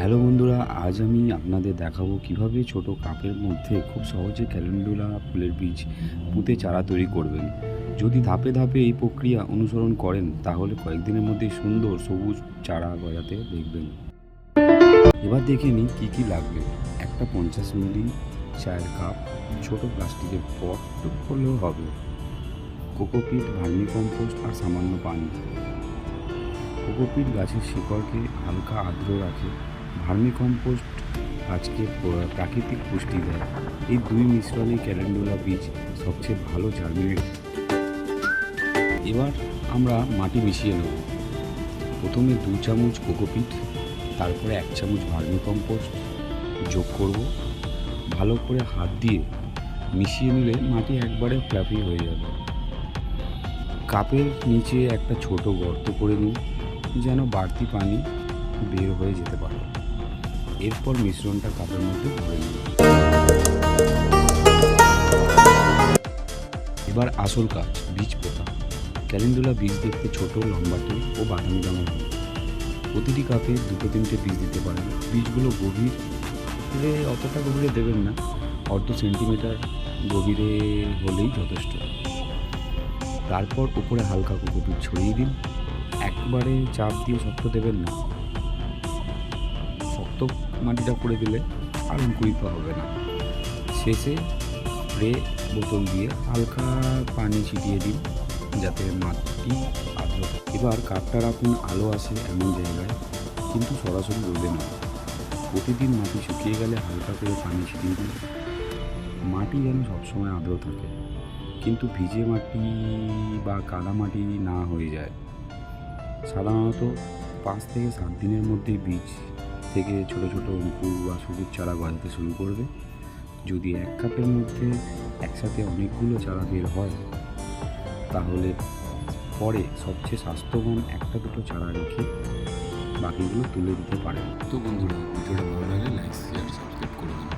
Hello বন্ধুরা, আজ আমি আপনাদের দেখাবো কীভাবে ছোট কাপের মধ্যে খুব সহজে ক্যালেন্ডুলা ফুলের বীজ পুঁতে চারা তৈরি করবেন। যদি ধাপে ধাপে এই প্রক্রিয়া অনুসরণ করেন, তাহলে কয়েকদিনের মধ্যে সুন্দর সবুজ চারা গজাতে দেখবেন। এবার দেখে নিই কী কী লাগবে। একটা পঞ্চাশ মিলি চায়ের কাপ, ছোট প্লাস্টিকের পট করলেও হবে। কোকোপিট ভার্মি কম্পোস্ট আর সামান্য পানি। কোকোপিট গাছের শিকড়কে হালকা আর্দ্র রাখে। ভার্মি কম্পোস্ট গাছকে প্রাকৃতিক পুষ্টি দেয়। এই দুই মিশ্রণে ক্যালেন্ডুলা বীজ সবচেয়ে ভালো জার্মিনেট। এবার আমরা মাটি মিশিয়ে নেব। প্রথমে দু চামচ কোকোপিট, তারপরে এক চামচ ভার্মি কম্পোস্ট যোগ করব। ভালো করে হাত দিয়ে মিশিয়ে নিলে মাটি একবারে ফ্ল্যাপি হয়ে যাবে। কাপের নিচে একটা ছোট গর্ত করে নিন, যেন বাড়তি পানি বের হয়ে যেতে পারে। এরপর মিশ্রণটা কাপের মধ্যে ভরে নিন। এবার আসল কাজ, বীজ পোতা। ক্যালেন্ডুলা বীজ দেখতে ছোট লম্বাটে ও বাদামি রঙের হয় প্রতিটি কাপে দুটো, তিনটে বীজ দিতে পারেন। বীজগুলো গভীর করে অতটা গভীরে দেবেন না। অর্ধ সেন্টিমিটার গভীরে হলেই যথেষ্ট। তারপর উপরে হালকা কোকোপিট ছড়িয়ে দিন। একবারে চাপ দিয়ে শক্ত দেবেন না। শক্ত মাটিটা করে দিলে আর অঙ্কুরিত হবে না। শেষে স্প্রে বোতল দিয়ে হালকা পানি ছিটিয়ে দিন, যাতে মাটি আর্দ্র থাকে। এবার কাপটা রাখুন আলো আসে এমন জায়গায়, কিন্তু সরাসরি রোদে না। প্রতিদিন মাটি শুকিয়ে গেলে হালকা করে পানি ছিটিয়ে দিন। মাটি যেন সবসময় আর্দ্র থাকে, কিন্তু ভিজে মাটি বা কাদা মাটি না হয়ে যায়। সাধারণত পাঁচ থেকে সাত দিনের মধ্যে বীজ থেকে ছোট ছোট অঙ্কুর বা সবুজ চারা গজাতে শুরু করবে। যদি এক কাপের মধ্যে একসাথে অনেকগুলো চারা বের হয়, তাহলে পরে সবচেয়ে স্বাস্থ্যবান একটা দুটো চারা রেখে বাকিগুলো তুলে দিতে পারেন। তো বন্ধুরা, ভিডিওটা ভালো লাগলে লাইক শেয়ার সাবস্ক্রাইব করবেন